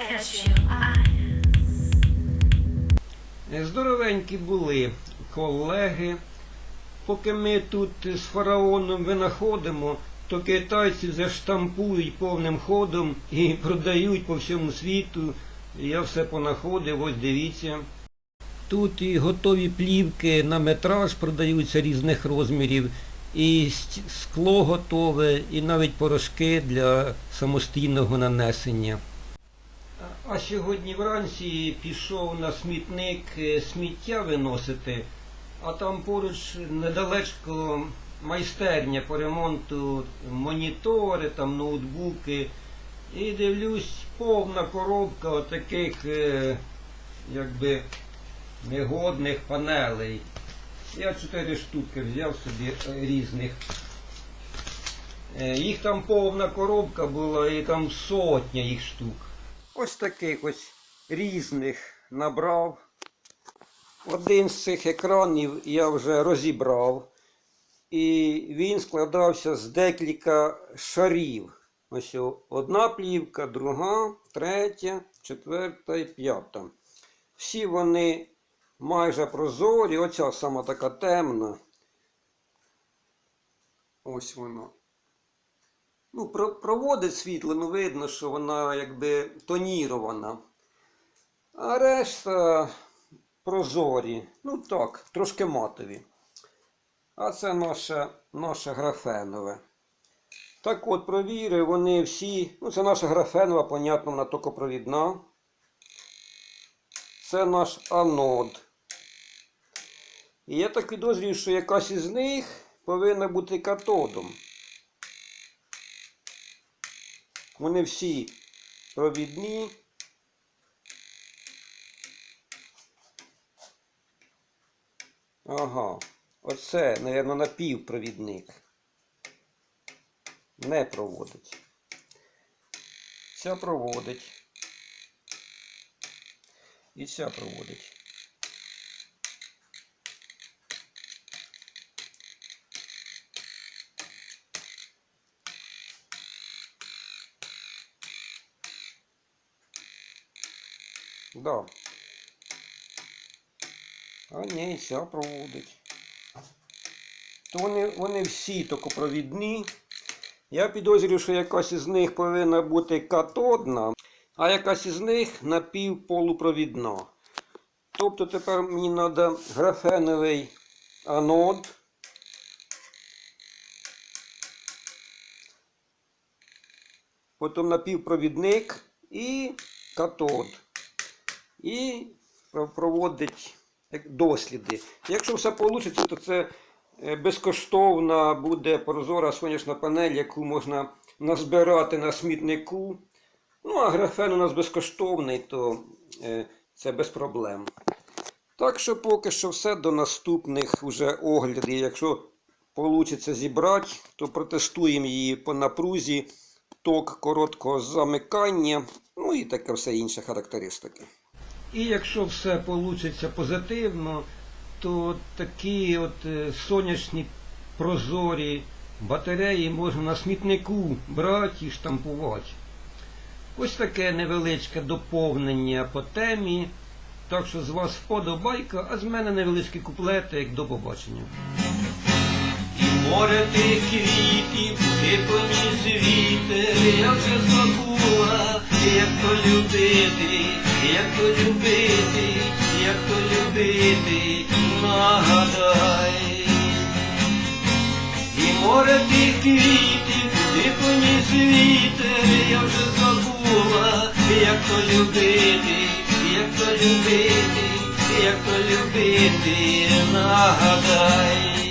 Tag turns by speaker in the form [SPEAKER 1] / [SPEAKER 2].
[SPEAKER 1] eyes.
[SPEAKER 2] Здоровенькі були колеги. Поки ми тут з фараоном винаходимо, то китайці вже штампують повним ходом і продають по всьому світу. Я все понаходив, ось дивіться. Тут і готові плівки на метраж продаються різних розмірів, і скло готове, і навіть порошки для самостійного нанесення. А сьогодні вранці пішов на смітник е, сміття виносити, а там поруч недалечко майстерня по ремонту монітори, там ноутбуки. І дивлюсь, повна коробка отаких е, якби негодних панелей. Я чотири штуки взяв собі е, різних. Їх там повна коробка була і там сотня їх штук. Ось таких ось різних набрав. Один з цих екранів я вже розібрав. І він складався з декілька шарів. Ось одна плівка, друга, третя, четверта і п'ята. Всі вони майже прозорі. Оця сама така темна. Ось вона. Ну, проводить світло, ну видно, що вона якби тонірована. А решта прозорі. Ну так, трошки матові. А це наше, наше графенове. Так от провірив, вони всі. Ну, це наша графенова, понятно, вона токопровідна. Це наш анод. І я так підозрюю, що якась із них повинна бути катодом. Вони всі провідні. Ага. Оце, мабуть, напівпровідник. Не проводить. Ця проводить. І ця проводить. Да. А ні, ця проводить. То вони, вони всі токопровідні. Я підозрюю, що якась із них повинна бути катодна, а якась із них напівполупровідна. Тобто тепер мені треба графеновий анод. Потім напівпровідник і катод. І проводить досліди. Якщо все вийде, то це е, безкоштовна буде прозора сонячна панель, яку можна назбирати на смітнику. Ну, а графен у нас безкоштовний, то е, це без проблем. Так що поки що все до наступних уже оглядів. Якщо вийде зібрати, то протестуємо її по напрузі, ток короткого замикання, ну і таке все інше характеристики. І якщо все вийде позитивно, то такі от е, сонячні прозорі батареї можна на смітнику брати і штампувати. Ось таке невеличке доповнення по темі. Так що з вас вподобайка, а з мене невеличкий куплетик. До побачення. І море тих квітів, ти поніс вітер, я вже забула, як то любити, як то любити, як то любити, нагадай. І море тих квітів, ти поніс вітер, я вже забула, як то любити, як то любити, як то любити, нагадай.